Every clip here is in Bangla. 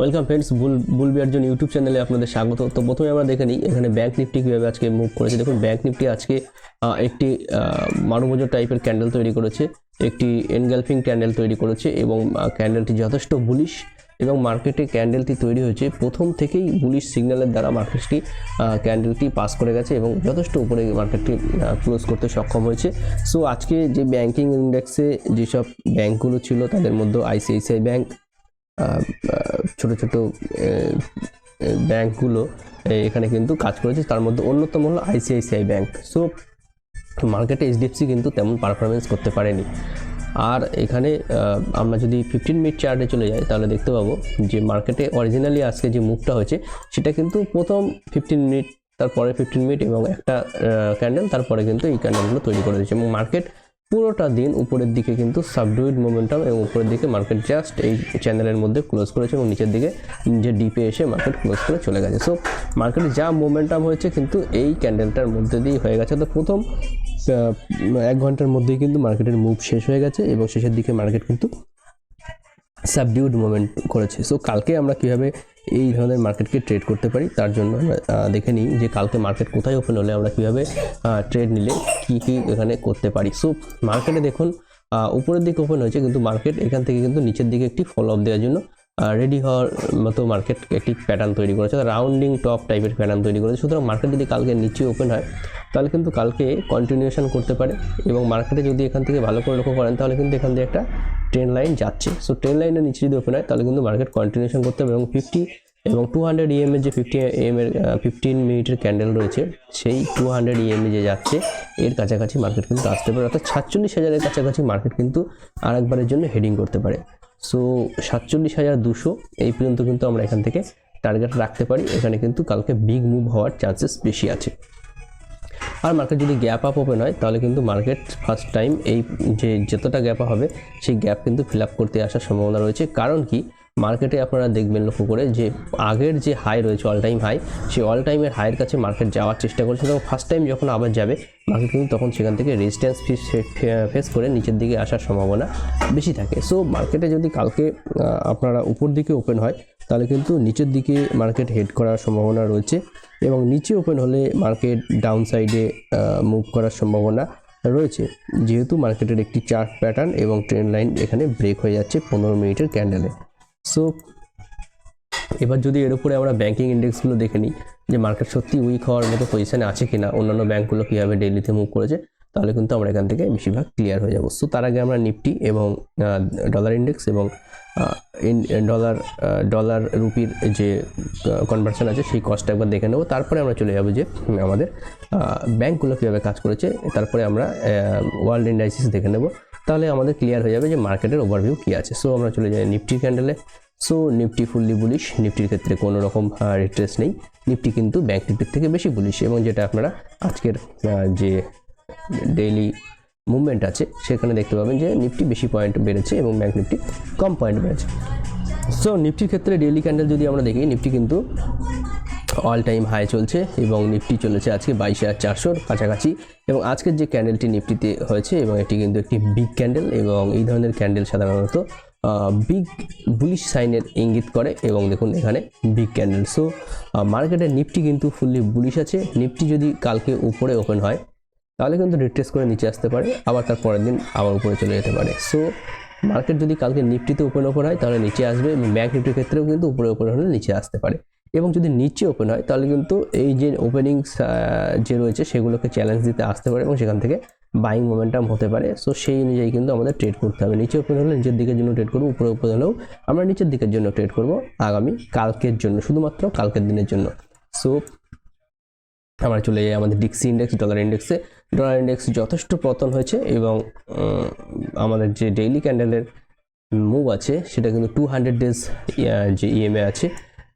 Welcome friends bull bull bear zone YouTube চ্যানেলে আপনাদের স্বাগত। তো প্রথমে আমরা দেখে নিই এখানে ব্যাঙ্ক নিফটি কীভাবে আজকে মুভ করেছে। দেখুন ব্যাঙ্ক নিফটি আজকে একটি মারুমজো টাইপের ক্যান্ডেল তৈরি করেছে একটি এনগালফিং ক্যান্ডেল তৈরি করেছে এবং ক্যান্ডেলটি যথেষ্ট বুলিশ এবং মার্কেটে ক্যান্ডেলটি তৈরি হয়েছে। প্রথম থেকেই বুলিশ সিগন্যালের দ্বারা মার্কেটটি ক্যান্ডেলটি পাস করে গেছে এবং যথেষ্ট উপরে মার্কেটটি ক্লোজ করতে সক্ষম হয়েছে। সো আজকে যে ব্যাংকিং ইন্ডেক্সে যেসব ব্যাঙ্কগুলো ছিল তাদের মধ্যে আইসিআইসিআই আহ, ছোট ছোট ব্যাংকগুলো এখানে কিন্তু কাজ করেছে। তার মধ্যে অন্যতম হলো আইসিআইসিআই ব্যাংক। সো, মার্কেটে এইচডিএফসি কিন্তু তেমন পারফরমেন্স করতে পারেনি। আর এখানে আমরা যদি ফিফটিন মিনিট চার্টে চলে যাই, তাহলে দেখতে পাবো যে মার্কেটে অরিজিনালি আজকে যে মুভটা হয়েছে, সেটা কিন্তু প্রথম ফিফটিন মিনিট তারপরে ফিফটিন মিনিট এবং একটা ক্যান্ডেল তারপরে কিন্তু এই ক্যান্ডেলগুলো তৈরি করে দিয়েছে এবং মার্কেট পুরোটা দিন উপরের দিকে কিন্তু সাবডুইড মোমেন্টাম এবং উপরের দিকে মার্কেট জাস্ট এই চ্যানেলের মধ্যে ক্লোজ করেছে এবং নিচের দিকে যে ডিপে এসে মার্কেট ক্লোজ করে চলে গেছে। সো মার্কেটে যা মোমেন্টাম হয়েছে কিন্তু এই ক্যান্ডেলটার মধ্যে দিয়েই হয়ে গেছে। তো প্রথম এক ঘণ্টার মধ্যেই কিন্তু মার্কেটের মুভ শেষ হয়ে গেছে এবং শেষের দিকে মার্কেট কিন্তু সাবডিউড মুভমেন্ট করেছে। সো কালকে আমরা কীভাবে এই ধরনের মার্কেটকে ট্রেড করতে পারি। তার জন্য আমরা দেখে নিই যে কালকে মার্কেট কোথায় ওপেন হলে আমরা কীভাবে ট্রেড নিলে কি কি এখানে করতে পারি। সো মার্কেটে দেখুন উপরের দিকে ওপেন হয়েছে, কিন্তু মার্কেট এখান থেকে কিন্তু নিচের দিকে একটি ফলো আপ দেওয়ার জন্য রেডি হওয়ার মতো মার্কেট একটি প্যাটার্ন তৈরি করেছে রাউন্ডিং টপ টাইপের প্যাটার্ন তৈরি করেছে। সুতরাং মার্কেট যদি কালকে নিচে ওপেন হয়, তাহলে কিন্তু কালকে কন্টিনিউশন করতে পারে এবং মার্কেটে যদি এখান থেকে ভালো করে লক্ষ্য করেন, তাহলে কিন্তু এখান থেকে একটা ট্রেন লাইন যাচ্ছে। সো ট্রেন লাইনের নিচে যদি ওপেন হয়, তাহলে কিন্তু মার্কেট কন্টিনিউশন করতে হবে এবং ফিফটি এবং টু হান্ড্রেড ইএম এর যে ফিফটি এম এর ফিফটিন মিনিটের ক্যান্ডেল রয়েছে, সেই টু হান্ড্রেড ইএম যে যাচ্ছে, এর কাছাকাছি মার্কেট কিন্তু আসতে পারে। অর্থাৎ সাতচল্লিশ হাজারের কাছাকাছি মার্কেট কিন্তু আরেকবারের জন্য হেডিং করতে পারে। সো সাতচল্লিশ হাজার দুশো, এই পর্যন্ত কিন্তু আমরা এখান থেকে টার্গেট রাখতে পারি। এখানে কিন্তু কালকে বিগ মুভ হওয়ার চান্সেস বেশি আছে। আর মার্কেট যদি গ্যাপ আপ ওপেন হয়, তাহলে কিন্তু মার্কেট ফার্স্ট টাইম এই যে, যতটা গ্যাপ হবে, সেই গ্যাপ কিন্তু ফিল আপ করতে আসার সম্ভাবনা রয়েছে। কারণ কি? মার্কেটে আপনারা দেখবেন লক্ষ্য করে যে আগের যে হাই রয়েছে অল টাইম হাই সেই অল টাইমের হাইয়ের কাছে মার্কেট যাওয়ার চেষ্টা করছে। এবং ফার্স্ট টাইম যখন আবার যাবে মার্কেট কিন্তু তখন সেখান থেকে রেজিস্ট্যান্স ফেস করে নিচের দিকে আসার সম্ভাবনা বেশি থাকে। সো মার্কেটে যদি কালকে আপনারা উপর দিকে ওপেন হয়, তাহলে কিন্তু নিচের দিকে মার্কেট হেড করার সম্ভাবনা রয়েছে এবং নিচে ওপেন হলে মার্কেট ডাউন সাইডে মুভ করার সম্ভাবনা রয়েছে। যেহেতু মার্কেটের একটি চার্ট প্যাটার্ন এবং ট্রেন লাইন এখানে ব্রেক হয়ে যাচ্ছে পনেরো মিনিটের ক্যান্ডেলে সো এবার যদি এর উপরে আমরা ব্যাংকিং ইন্ডেক্সগুলো দেখে নিই, যে মার্কেট সত্যি উইক হওয়ার মতো পজিশনে আছে কি না অন্যান্য ব্যাঙ্কগুলো কীভাবে ডেইলিতে মুভ করেছে, তাহলে কিন্তু আমরা এখান থেকে বেশিরভাগ ক্লিয়ার হয়ে যাব। সো তার আগে আমরা নিফটি এবং ডলার ইন্ডেক্স এবং ডলার ডলার রুপির যে কনভার্সন আছে, সেই কস্টটা একবার দেখে নেব। তারপরে আমরা চলে যাব যে, আমাদের ব্যাংকগুলো কীভাবে কাজ করেছে, তারপরে আমরা ওয়ার্ল্ড ইন্ডাইসিস দেখে নেব। তাহলে আমাদের ক্লিয়ার হয়ে যাবে যে মার্কেটের ওভারভিউ কী আছে। সো আমরা চলে যাই নিফটি ক্যান্ডেলে সো নিফটি ফুললি বুলিশ নিফটির ক্ষেত্রে কোনো রকম রিট্রেস নেই। নিফটি কিন্তু ব্যাঙ্ক নিফটির থেকে বেশি বুলিশ এবং যেটা আপনারা আজকের যে ডেইলি মুভমেন্ট আছে, সেখানে দেখতে পাবেন যে নিফটি বেশি পয়েন্ট বেড়েছে এবং ব্যাংক নিফটি কম পয়েন্ট বেড়েছে। সো নিফটির ক্ষেত্রে ডেইলি ক্যান্ডেল যদি আমরা দেখি নিফটি কিন্তু অল টাইম হাই চলছে এবং নিফটি চলেছে আজকে বাইশ হাজার চারশোর কাছাকাছি। এবং আজকের যে ক্যান্ডেলটি নিফটিতে হয়েছে এবং এটি কিন্তু একটি বিগ ক্যান্ডেল এবং এই ধরনের ক্যান্ডেল সাধারণত বিগ বুলিশ সাইনের ইঙ্গিত করে এবং দেখুন এখানে বিগ ক্যান্ডেল সো মার্কেটের নিফটি কিন্তু ফুললি বুলিশ আছে। নিফটি যদি কালকে উপরে ওপেন হয়, তাহলে কিন্তু রিট্রেস করে নিচে আসতে পারে। আবার তার পরের দিন আবার উপরে চলে যেতে পারে। সো মার্কেট যদি কালকে নিফটিতে ওপেন ওপেন হয়, তাহলে নিচে আসবে ব্যাংক নিফটির ক্ষেত্রেও কিন্তু উপরে ওপেন হলে নিচে আসতে পারে। এবং যদি নিচে ওপেন হয়, তাহলে কিন্তু এই যে ওপেনিংস যে রয়েছে, সেগুলোকে চ্যালেঞ্জ দিতে আসতে পারে এবং সেখান থেকে বাইং মোমেন্টাম হতে পারে। সো সেই অনুযায়ী কিন্তু আমাদের ট্রেড করতে হবে। নিচে ওপেন হলে নিচের দিকের জন্য ট্রেড করব, উপরে ওপেন হলেও আমরা নিচের দিকের জন্য ট্রেড করব আগামী কালকের জন্য, শুধুমাত্র কালকের দিনের জন্য। সো আমরা চলে যাই আমাদের ডিক্সি ইন্ডেক্স ডলার ইন্ডেক্সে ডলার ইন্ডেক্স যথেষ্ট পতন হয়েছে এবং আমাদের যে ডেইলি ক্যান্ডেলের মুভ আছে, সেটা কিন্তু টু হান্ড্রেড ডেজ যে ইএমএ আছে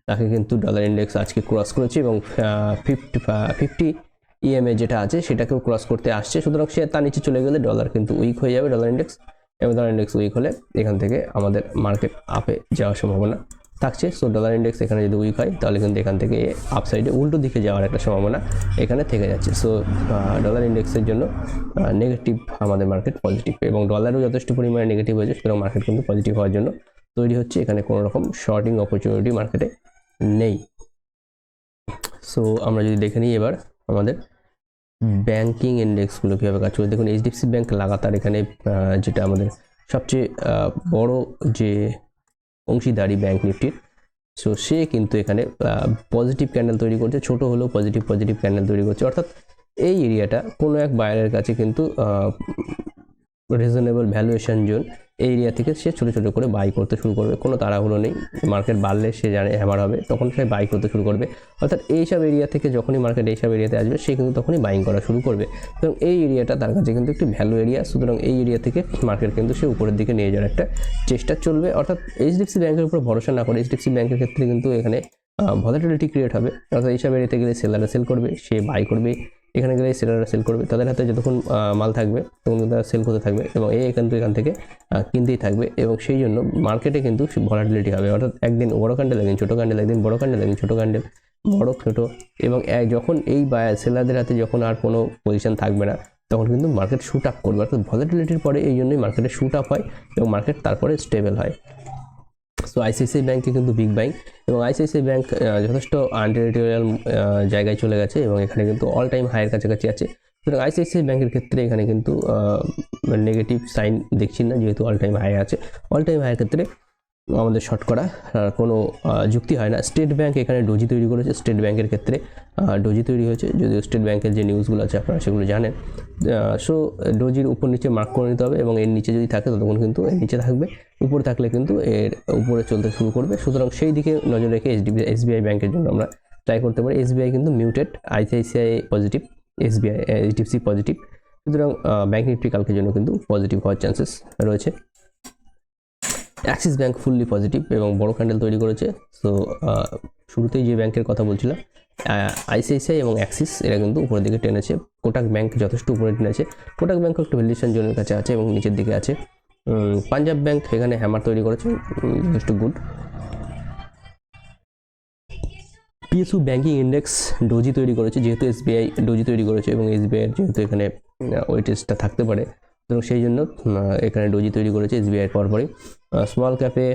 তাকে কিন্তু ডলার ইন্ডেক্স আজকে ক্রস করেছে এবং ফিফটি ফিফটি ইএমএ যেটা আছে সেটাকেও ক্রস করতে আসছে। সুতরাং সে তার নিচে চলে গেলে ডলার কিন্তু উইক হয়ে যাবে ডলার ইন্ডেক্স এবং ডলার ইন্ডেক্স উইক হলে এখান থেকে আমাদের মার্কেট আপে যাওয়ার সম্ভাবনা থাকছে। সো ডলার ইন্ডেক্স এখানে যদি উইক হয়, তাহলে কিন্তু এখান থেকে আপসাইডে উল্টো দিকে যাওয়ার একটা সম্ভাবনা এখানে থেকে যাচ্ছে। সো ডলার ইন্ডেক্সের জন্য নেগেটিভ আমাদের মার্কেট পজিটিভ এবং ডলারও যথেষ্ট পরিমাণে নেগেটিভ হয়েছে, সুতরাং মার্কেট কিন্তু পজিটিভ হওয়ার জন্য তৈরি হচ্ছে। এখানে কোনো রকম শর্টিং অপরচুনিটি মার্কেটে নেই। সো আমরা যদি দেখে নিই এবার আমাদের ব্যাংকিং ইন্ডেক্সগুলো কীভাবে কাজ করে। দেখুন এইচডিএফসি ব্যাংক লাগাতার এখানে যেটা আমাদের সবচেয়ে বড় যে অংশীদারি ব্যাংক নিফটির সো সে কিন্তু এখানে পজিটিভ ক্যান্ডেল তৈরি করছে। ছোট হলেও পজিটিভ পজিটিভ ক্যান্ডেল তৈরি করছে। অর্থাৎ এই এরিয়াটা কোনো এক বায়ারের কাছে কিন্তু রিজনেবল ভ্যালুয়েশন জোন এই এরিয়া থেকে সে ছোটো ছোটো করে বাই করতে শুরু করবে। কোনো তাড়াহুড়ো নেই। মার্কেট বাড়লে সে জানে হ্যামার হবে, তখন সে বাই করতে শুরু করবে। অর্থাৎ এইসব এরিয়া থেকে যখনই মার্কেট এইসব এরিয়াতে আসবে, সে কিন্তু তখনই বাইং করা শুরু করবে। সুতরাং এই এরিয়াটা তার কাছে কিন্তু একটি ভ্যালু এরিয়া সুতরাং এই এরিয়া থেকে মার্কেট কিন্তু সে উপরের দিকে নিয়ে যাওয়ার একটা চেষ্টা চলবে। অর্থাৎ এইচডিএফসি ব্যাংকের উপর ভরসা না করে এইচডিএফসি ব্যাংকের ক্ষেত্রে কিন্তু এখানে ভলাটিলিটি ক্রিয়েট হবে। অর্থাৎ এইসব এরিয়াতে গেলে সেলাররা সেল করবে, সে বাই করবে। এখানে গেলে সেলাররা সেল করবে। তাদের হাতে যতক্ষণ মাল থাকবে তখন তারা সেল করতে থাকবে এবং এই এখান থেকে এখান থেকে কিনতেই থাকবে এবং সেই জন্য মার্কেটে কিন্তু ভলাটিলিটি হবে। অর্থাৎ একদিন বড় ক্যান্ডেল একদিন ছোটো ক্যান্ডেল একদিন বড় ক্যান্ডেল একদিন ছোটো ক্যান্ডেল বড়, ছোটো এবং যখন এই বায়ার সেলারদের হাতে যখন আর কোনো পজিশন থাকবে না, তখন কিন্তু মার্কেট শুট আপ করবে। অর্থাৎ ভলাটিলিটির পরে এই জন্যই মার্কেটে শ্যুট আপ হয় এবং মার্কেট তারপরে স্টেবল হয়। সো আইসিআইসিআই ব্যাংকে কিন্তু বিগ ব্যাংক এবং আইসিআইসিআই ব্যাঙ্ক যথেষ্ট আন্ডারিটোরিয়াল জায়গায় চলে গেছে এবং এখানে কিন্তু অল টাইম হাইয়ের কাছাকাছি আছে। সুতরাং আইসিআইসিআই ব্যাংকের ক্ষেত্রে এখানে কিন্তু নেগেটিভ সাইন দেখছি না যেহেতু অল টাইম হাই আছে। অল টাইম হাইয়ের ক্ষেত্রে আমাদের শর্ট করা কোনো যুক্তি হয় না। স্টেট ব্যাংক এখানে ডোজি তৈরি করেছে, স্টেট ব্যাংকের ক্ষেত্রে। ডোজি তৈরি হয়েছে, যদিও স্টেট ব্যাংকের যে নিউজগুলো আছে আপনারা সেগুলো জানেন। সো, ডোজির উপর নিচে মার্ক করে নিতে হবে, এবং এর নিচে যদি থাকে ততক্ষণ কিন্তু এর নিচে থাকবে। উপরে থাকলে কিন্তু এর উপরে চলতে শুরু করবে। সুতরাং সেই দিকে নজর রেখে এইচডিবি এসবিআই ব্যাংকের জন্য আমরা ট্রাই করতে পারি। এসবিআই কিন্তু muted ICICI positive SBI HDFC positive সুতরাং ব্যাংক নিফটি কালকের জন্য কিন্তু পজিটিভ হওয়ার চান্সেস রয়েছে। অ্যাক্সিস ব্যাঙ্ক ফুললি পজিটিভ এবং বড় ক্যান্ডেল তৈরি করেছে। সো শুরুতেই যে ব্যাংকের কথা বলছিলাম আইসিআইসিআই এবং অ্যাক্সিস এরা কিন্তু উপরের দিকে টেনেছে। কোটাক ব্যাংক যথেষ্ট উপরে টেনেছে। কোটাক ব্যাংক একটু ভ্যালিডেশন জোনের কাছে আছে এবং নিচের দিকে আছে। পাঞ্জাব ব্যাংক এখানে হ্যামার তৈরি করেছে। যথেষ্ট good PSU banking index doji তৈরি করেছে, যেহেতু এসবিআই ডোজি তৈরি করেছে এবং এসবিআই যেহেতু এখানে ওয়েটেজটা থাকতে পারে। তো সেই জন্য এখানে ডোজি তৈরি করেছে এসবিআই পরপরই। স্মল ক্যাপে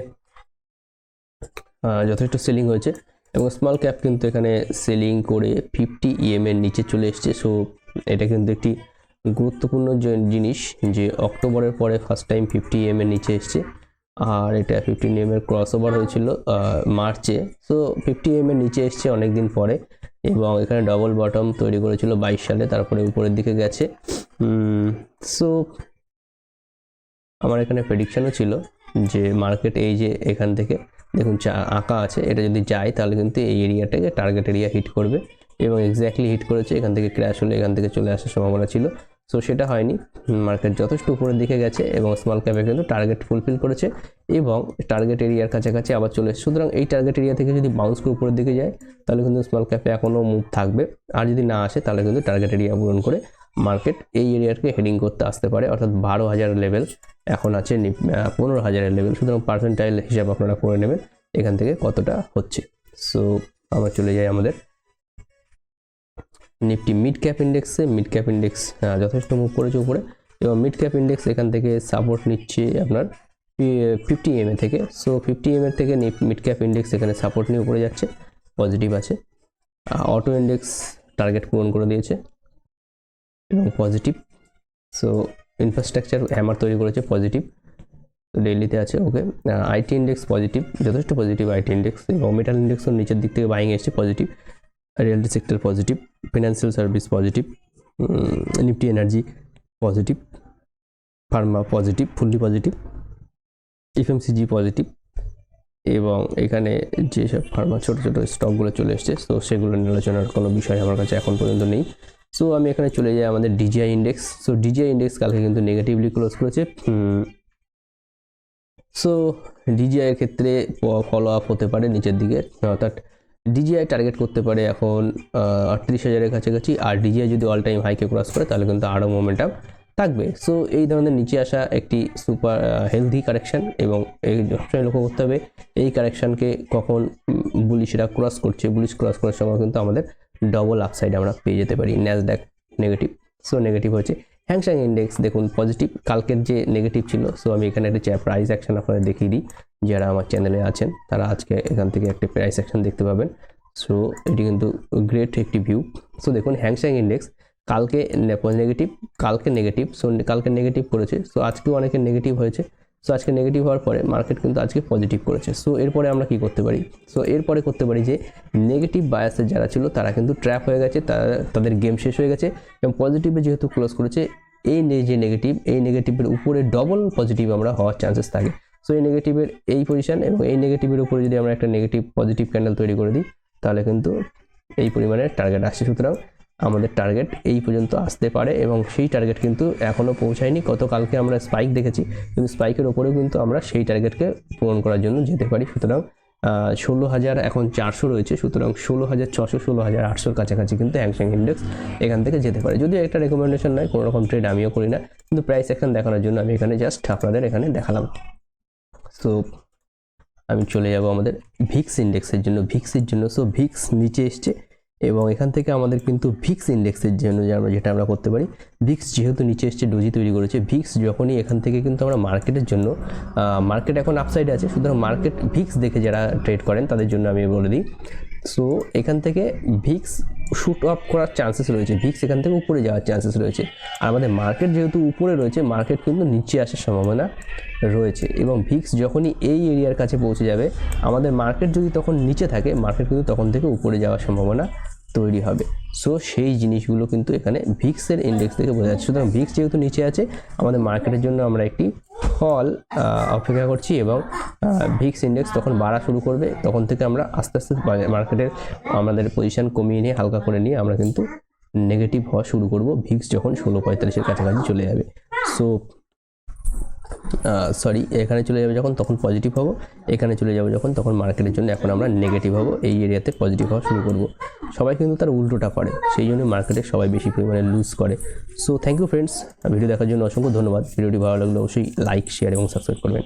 যথেষ্ট সেলিং হয়েছে এবং স্মল ক্যাপ কিন্তু এখানে সেলিং করে ফিফটি ইএম এর নিচে চলে এসছে। সো এটা কিন্তু একটি গুরুত্বপূর্ণ জিনিস যে অক্টোবরের পরে ফার্স্ট টাইম ফিফটি ইএম এর নিচে এসছে। আর এটা ফিফটিন এম এর ক্রস ওভার হয়েছিল মার্চে। সো ফিফটি এম এর নিচে এসছে অনেক দিন পরে। এবং এখানে ডবল বটম তৈরি করেছিল বাইশ সালে, তারপরে উপরের দিকে গেছে। সো আমার এখানে প্রেডিকশানও ছিল যে মার্কেট এই যে এখান থেকে, দেখুন আঁকা আছে, এটা যদি যায় তাহলে কিন্তু এই এরিয়াটাকে টার্গেট এরিয়া হিট করবে এবং এক্স্যাক্টলি হিট করেছে, এখান থেকে ক্র্যাশ হলে এখান থেকে চলে আসার সম্ভাবনা ছিল। সো সেটা হয়নি। মার্কেট যথেষ্ট উপরের দিকে গেছে এবং স্মল ক্যাপে কিন্তু টার্গেট ফুলফিল করেছে এবং টার্গেট এরিয়ার কাছাকাছি আবার চলে সুতরাং এই টার্গেট এরিয়া থেকে যদি বাউন্স করে উপরের দিকে যায়, তাহলে কিন্তু স্মল ক্যাপে এখনও মুভ থাকবে। আর যদি না আসে, তাহলে কিন্তু টার্গেট এরিয়া পূরণ করে মার্কেট এই এরিয়াকে হেডিং করতে আসতে পারে। অর্থাৎ বারো হাজার লেভেল এখন আছে পনেরো হাজারের লেভেল সুতরাং পার্সেন্টাইল হিসাব আপনারা করে নেবেন এখান থেকে কতটা হচ্ছে। সো আমরা চলে যাই আমাদের নিফটি মিড ক্যাপ ইন্ডেক্সে মিড ক্যাপ ইন্ডেক্স যথেষ্ট মুভ করেছে উপরে। এবং মিড ক্যাপ ইন্ডেক্স এখান থেকে সাপোর্ট নিচ্ছে আপনার ফিফটি এম থেকে। সো ফিফটি এম থেকে মিড ক্যাপ ইন্ডেক্স এখানে সাপোর্ট নিয়ে উপরে যাচ্ছে পজিটিভ আছে। অটো ইন্ডেক্স টার্গেট পূরণ করে দিয়েছে, এবং পজিটিভ সো ইনফ্রাস্ট্রাকচার হ্যামার তৈরি করেছে পজিটিভ তো ডেইলিতে আছে ওকে আইটি ইন্ডেক্স পজিটিভ যথেষ্ট পজিটিভ আইটি ইন্ডেক্স এবং মেটাল ইন্ডেক্সও নিচের দিক থেকে বাইং এসছে positive reality sector positive financial service positive Nifty energy positive pharma positive fully positive FMCG positive এবং এখানে যেসব ফার্মা ছোটো ছোটো স্টকগুলো চলে এসছে, তো সেগুলো নিয়ে আলোচনার কোনো বিষয় আমার কাছে এখন পর্যন্ত নেই। সো আমি এখানে চলে যাই আমাদের DJI index so DJI index কালকে কিন্তু নেগেটিভলি ক্লোজ করেছে। সো ডিজিআই এর ক্ষেত্রে ফলো আপ হতে পারে নিচের দিকে। অর্থাৎ ডিজিআই টার্গেট করতে পারে এখন আটত্রিশ হাজারের কাছাকাছি। আর ডিজিআই যদি অল টাইম হাইকে ক্রস করে, তাহলে কিন্তু আরও মোমেন্টাম থাকবে। সো এই ধরনের নিচে আসা একটি সুপার হেলদি কারেকশন এবং এই সবসময় লক্ষ্য করতে হবে, এই কারেকশনকে কখন বুলিশরা ক্রস করছে বুলিশ ক্রস করার সময় কিন্তু আমাদের ডবল আপসাইড আমরা পেয়ে যেতে পারি। ন্যাসড্যাক নেগেটিভ সো নেগেটিভ হচ্ছে হ্যাংসাং ইন্ডেক্স দেখুন পজিটিভ কালকের যে নেগেটিভ ছিল সো আমি এখানে একটা প্রাইস অ্যাকশন আপনাদের দেখিয়ে দিই। যারা আমার চ্যানেলে আছেন, তারা আজকে এখান থেকে একটা প্রাইস অ্যাকশন দেখতে পাবেন। সো এটি কিন্তু গ্রেট একটি ভিউ সো দেখুন হ্যাংস্যাং ইন্ডেক্স কালকে নেগেটিভ কালকে নেগেটিভ সো কালকে নেগেটিভ করেছে সো আজকেও অনেকে নেগেটিভ হয়েছে। সো আজকে নেগেটিভ হওয়ার পরে মার্কেট কিন্তু আজকে পজিটিভ করেছে। সো এরপরে আমরা কি করতে পারি? সো এরপরে করতে পারি যে নেগেটিভ বায়াসের যারা ছিল, তারা কিন্তু ট্র্যাপ হয়ে গেছে, তারা, তাদের গেম শেষ হয়ে গেছে এবং পজিটিভে যেহেতু ক্লোজ করেছে, এই যে নেগেটিভ এই নেগেটিভের উপরে ডবল পজিটিভ আমরা হওয়ার চান্সেস থাকে। সো এই নেগেটিভের এই পজিশন এবং এই নেগেটিভের উপরে যদি আমরা একটা নেগেটিভ পজিটিভ ক্যান্ডেল তৈরি করে দিই, তাহলে কিন্তু এই পরিমাণে টার্গেট আসছে। সুতরাং আমাদের টার্গেট এই পর্যন্ত আসতে পারে এবং সেই টার্গেট কিন্তু এখনও পৌঁছায়নি। গতকালকে আমরা স্পাইক দেখেছি, কিন্তু স্পাইকের ওপরেও কিন্তু আমরা সেই টার্গেটকে পূরণ করার জন্য যেতে পারি। সুতরাং ষোলো হাজার এখন চারশো রয়েছে, সুতরাং ষোলো হাজার ছশো, ষোলো হাজার আটশোর কাছাকাছি কিন্তু হ্যাংসেং ইন্ডেক্স এখান থেকে যেতে পারে। যদিও একটা রেকমেন্ডেশন নয় কোনো রকম ট্রেড আমিও করি না, কিন্তু প্রাইস অ্যাকশন দেখানোর জন্য আমি এখানে জাস্ট আপনাদের এখানে দেখালাম। সো আমি চলে যাব আমাদের ভিক্স ইন্ডেক্সের জন্য। ভিক্সের জন্য সো ভিক্স নিচে এসছে এবং এখান থেকে আমাদের কিন্তু ভিক্স ইন্ডেক্সের জন্য যে আমরা, যেটা আমরা করতে পারি, ভিক্স যেহেতু নিচে এসছে, ডোজি তৈরি করেছে, ভিক্স যখনই এখান থেকে কিন্তু আমরা মার্কেটের জন্য মার্কেট এখন আপসাইডে আছে, সুতরাং মার্কেট ভিক্স দেখে যারা ট্রেড করেন তাদের জন্য আমি বলে দিই। সো এখান থেকে ভিক্স শুট আপ করার চান্সেস রয়েছে। ভিক্স এখান থেকে উপরে যাওয়ার চান্সেস রয়েছে। আর আমাদের মার্কেট যেহেতু উপরে রয়েছে মার্কেট কিন্তু নিচে আসার সম্ভাবনা রয়েছে। এবং ভিক্স যখনই এই এরিয়ার কাছে পৌঁছে যাবে, আমাদের মার্কেট যদি তখন নিচে থাকে মার্কেট কিন্তু তখন থেকে উপরে যাওয়ার সম্ভাবনা তৈরি হবে। সো সেই জিনিসগুলো কিন্তু এখানে ভিক্সের ইন্ডেক্স থেকে বোঝা যাচ্ছে। সুতরাং ভিক্স যেহেতু নিচে আছে, আমাদের মার্কেটের জন্য আমরা একটি ফল অপেক্ষা করছি এবং ভিক্স ইন্ডেক্স তখন বাড়া শুরু করবে। তখন থেকে আমরা আস্তে আস্তে মার্কেটের আমাদের পজিশন কমিয়ে নিয়ে, হালকা করে নিয়ে আমরা কিন্তু নেগেটিভ হওয়া শুরু করব। ভিক্স যখন ষোলো পঁয়তাল্লিশের কাছাকাছি চলে যাবে। সো সরি এখানে চলে যাবে যখন, তখন পজিটিভ হব। এখানে চলে যাবে যখন, তখন মার্কেটের জন্য এখন আমরা নেগেটিভ হব। এই এরিয়াতে পজিটিভ হওয়া শুরু করব। সবাই কিন্তু তার উল্টোটা করে, সেই জন্য মার্কেটে সবাই বেশি পরিমাণে লুজ করে। So thank you friends video দেখার জন্য অসংখ্য ধন্যবাদ। ভিডিওটি ভালো লাগলে অবশ্যই লাইক শেয়ার এবং সাবস্ক্রাইব করবেন।